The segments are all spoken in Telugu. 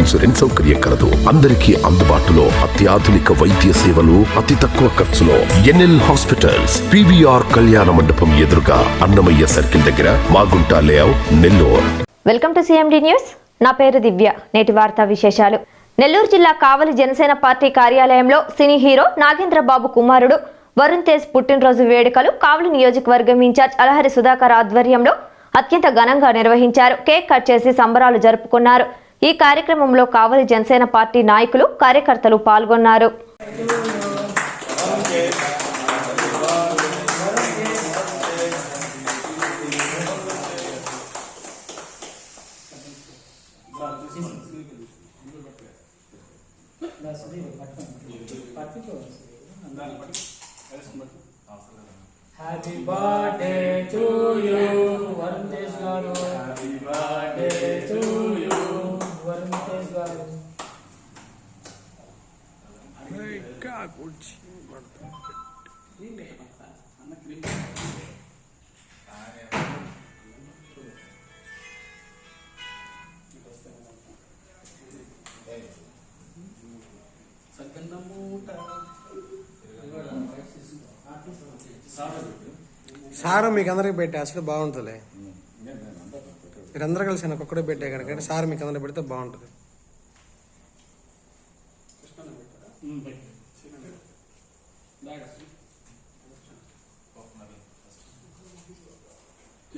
ఇన్సూరెన్స్ సౌకర్యం కలదు. అందరికీ అందుబాటులో అత్యాధునిక వైద్య సేవలు అతి తక్కువ ఖర్చులో ఎన్ఎల్ హాస్పిటల్స్ పివిఆర్ కళ్యాణ మండపం ఎదురుగా అన్నమయ్య సర్కిల్ దగ్గర Magunta layout Nellore. Welcome to CMD news. నా పేరు దివ్య. నేటి వార్తా విశేషాలు. నెల్లూరు జిల్లా కావలి జనసేన పార్టీ కార్యాలయంలో సినీ హీరో నాగేంద్ర బాబు కుమారుడు వరుణ్ తేజ్ పుట్టినరోజు వేడుకలు కావలి నియోజకవర్గం ఇన్ఛార్జ్ అలహరి సుధాకర్ ఆధ్వర్యంలో అత్యంత ఘనంగా నిర్వహించారు. కేక్ కట్ చేసి సంబరాలు జరుపుకున్నారు. ఈ కార్యక్రమంలో కావలి జనసేన పార్టీ నాయకులు కార్యకర్తలు పాల్గొన్నారు. Happy birthday to you Varun Tej గారు happy birthday to you Varun Tej గారు సారం మీకు అందరికి పెట్టే అసలు బాగుంటుందిలే. మీరందరూ కలిసి నాకు ఒక్కడే పెట్టే కనుక సార్ మీకు అందరూ పెడితే బాగుంటుంది.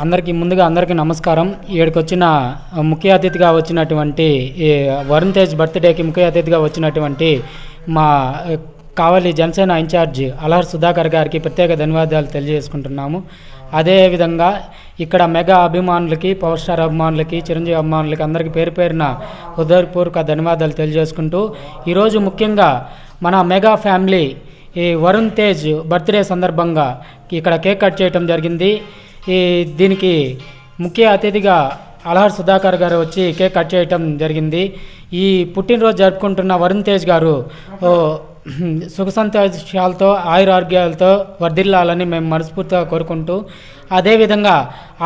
అందరికీ ముందుగా అందరికీ నమస్కారం. ఇక్కడికి వచ్చిన ముఖ్య అతిథిగా వచ్చినటువంటి ఈ వరుణ్ తేజ్ బర్త్డేకి ముఖ్య అతిథిగా వచ్చినటువంటి మా కావలి జనసేన ఇన్ఛార్జ్ అలహర్ సుధాకర్ గారికి ప్రత్యేక ధన్యవాదాలు తెలియజేసుకుంటున్నాము. అదేవిధంగా ఇక్కడ మెగా అభిమానులకి పవర్ స్టార్ అభిమానులకి చిరంజీవి అభిమానులకి అందరికీ పేరు పేరున హృదయపూర్వక ధన్యవాదాలు తెలియజేసుకుంటూ ఈరోజు ముఖ్యంగా మన మెగా ఫ్యామిలీ ఈ వరుణ్ తేజ్ బర్త్డే సందర్భంగా ఇక్కడ కేక్ కట్ చేయడం జరిగింది. ఈ దీనికి ముఖ్య అతిథిగా అలహర్ సుధాకర్ గారు వచ్చి కేక్ కట్ చేయటం జరిగింది. ఈ పుట్టినరోజు జరుపుకుంటున్న వరుణ్ తేజ్ గారు సుఖ సంతోషాలతో ఆయురారోగ్యాలతో వర్ధిల్లాలని మేము మనస్ఫూర్తిగా కోరుకుంటూ అదేవిధంగా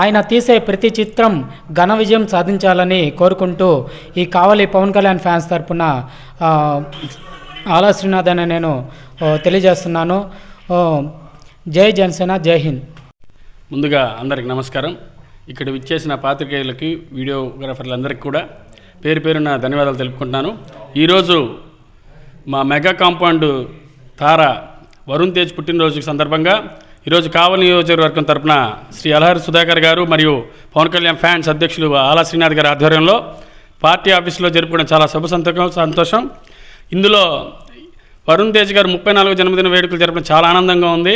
ఆయన తీసే ప్రతి చిత్రం ఘన విజయం సాధించాలని కోరుకుంటూ ఈ కావలి పవన్ కళ్యాణ్ ఫ్యాన్స్ తరపున ఆలా శ్రీనాథ్ అనే నేను తెలియజేస్తున్నాను. జై జనసేన జై హింద్. ముందుగా అందరికి నమస్కారం. ఇక్కడ విచ్చేసిన పాత్రికేయులకి వీడియోగ్రాఫర్లందరికీ కూడా పేరు పేరున ధన్యవాదాలు తెలుపుకుంటున్నాను. ఈరోజు మా మెగా కాంపౌండ్ తార వరుణ్ తేజ్ పుట్టినరోజు సందర్భంగా ఈరోజు కావలి నియోజకవర్గం తరపున శ్రీ అలహరి సుధాకర్ గారు మరియు పవన్ కళ్యాణ్ ఫ్యాన్స్ అధ్యక్షులు ఆలా శ్రీనాథ్ గారి ఆధ్వర్యంలో పార్టీ ఆఫీసులో జరుపుకున్న చాలా శుభ సంతకం సంతోషం. ఇందులో వరుణ్ తేజ్ గారు ముప్పై నాలుగు జన్మదిన వేడుకలు జరపడం చాలా ఆనందంగా ఉంది.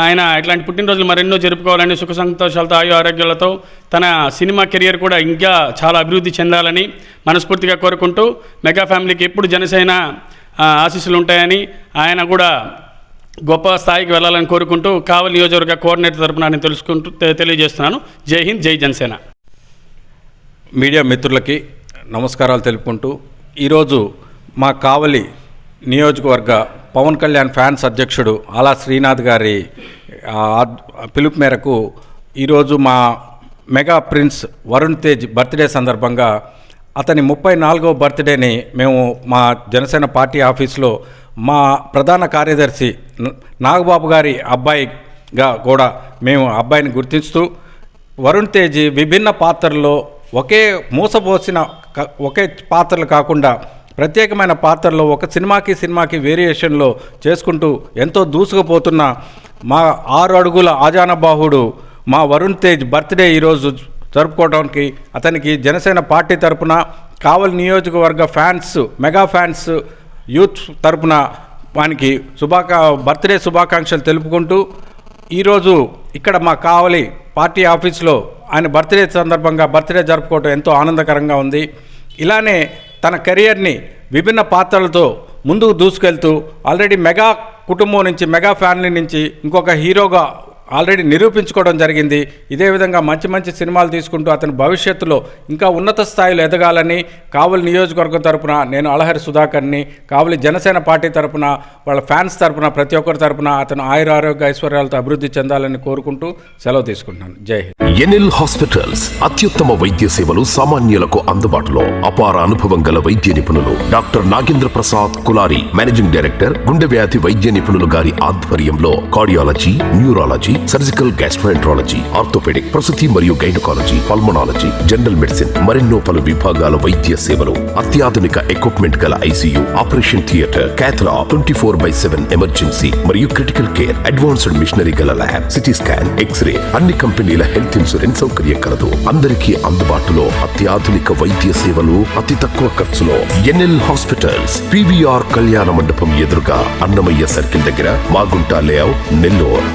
ఆయన ఇట్లాంటి పుట్టినరోజులు మరెన్నో జరుపుకోవాలని సుఖ సంతోషాలతో ఆయు ఆరోగ్యాలతో తన సినిమా కెరియర్ కూడా ఇంకా చాలా అభివృద్ధి చెందాలని మనస్ఫూర్తిగా కోరుకుంటూ మెగా ఫ్యామిలీకి ఎప్పుడు జనసేన ఆశీస్సులు ఉంటాయని ఆయన కూడా గొప్ప స్థాయికి వెళ్ళాలని కోరుకుంటూ కావలి నియోజకవర్గ కోఆర్డినేటర్ తరపున నేను తెలుసుకుంటూ తెలియజేస్తున్నాను. జై హింద్ జై జనసేన. మీడియా మిత్రులకి నమస్కారాలు తెలుపుకుంటూ ఈరోజు మా కావలి నియోజకవర్గ పవన్ కళ్యాణ్ ఫ్యాన్స్ అధ్యక్షుడు ఆలా శ్రీనాథ్ గారి పిలుపు మేరకు ఈరోజు మా mega prince Varun Tej birthday సందర్భంగా అతని ముప్పై నాలుగో బర్త్డేని మేము మా జనసేన పార్టీ ఆఫీస్లో మా ప్రధాన కార్యదర్శి నాగబాబు గారి అబ్బాయిగా కూడా మేము అబ్బాయిని గుర్తిస్తూ వరుణ్ తేజ్ విభిన్న పాత్రల్లో ఒకే మూసపోసిన ఒకే పాత్రలు కాకుండా ప్రత్యేకమైన పాత్రలో ఒక సినిమాకి సినిమాకి వేరియేషన్లో చేసుకుంటూ ఎంతో దూసుకుపోతున్న మా ఆరు అడుగుల ఆజానబాహుడు మా వరుణ్ తేజ్ బర్త్డే ఈరోజు జరుపుకోవడానికి అతనికి జనసేన పార్టీ తరపున కావలి నియోజకవర్గ ఫ్యాన్స్ మెగా ఫ్యాన్స్ యూత్ తరపున వానికి శుభాకా బర్త్డే శుభాకాంక్షలు తెలుపుకుంటూ ఈరోజు ఇక్కడ మా కావలి పార్టీ ఆఫీస్లో ఆయన బర్త్డే సందర్భంగా బర్త్డే జరుపుకోవడం ఎంతో ఆనందకరంగా ఉంది. ఇలానే తన కెరియర్ని విభిన్న పాత్రలతో ముందుకు దూసుకెళ్తూ ఆల్రెడీ మెగా కుటుంబం నుంచి మెగా ఫ్యామిలీ నుంచి ఇంకొక హీరోగా ఆల్రెడీ నిరూపించుకోవడం జరిగింది. ఇదే విధంగా మంచి మంచి సినిమాలు తీసుకుంటూ అతని భవిష్యత్తులో ఇంకా ఉన్నత స్థాయిలో ఎదగాలని కావలి నియోజకవర్గం తరపున నేను అలహరి సుధాకర్ని కావలి జనసేన పార్టీ తరపున వాళ్ళ ఫ్యాన్స్ తరపున ప్రతి ఒక్కరి తరపున అతను ఆయుర ఆరోగ్య ఐశ్వర్యాలతో అభివృద్ధి చెందాలని కోరుకుంటూ సెలవు తీసుకుంటున్నాను. జై హింద్. ఎనిల్ హాస్పిటల్స్ అత్యుత్తమ వైద్య సేవలు సామాన్యులకు అందుబాటులో అపార అనుభవం గల వైద్య నిపుణులు doctor Nagendra Prasad Kulari managing director గుండె వ్యాధి వైద్య నిపుణులు గారి ఆధ్వర్యంలో cardiology neurology surgical gastroenterology orthopaedic ప్రసూతి మరియు గైనకాలజీ పల్మనాలజీ జనరల్ మెడిసిన్ మరెన్నో పలు విభాగాల వైద్య సేవలు అత్యాధునిక ఎక్విప్మెంట్ గల ICU operation theatre cath lab twenty four by seven emergency మరియు క్రిటికల్ కేర్ అడ్వాన్స్డ్ మిషనరీ గల lab CT scan x ray అన్ని కంపెనీల హెల్త్ ఇన్సూరెన్స్ సౌకర్యం కలదు. అందరికీ అందుబాటులో అత్యాధునిక వైద్య సేవలు అతి తక్కువ ఖర్చులో. ఎన్ఎల్ హాస్పిటల్స్ పివిఆర్ కళ్యాణ మండపం ఎదురుగా అన్నమయ్య సర్కిల్ దగ్గర మాగుంట లేఅవుట్ నెల్లూరు.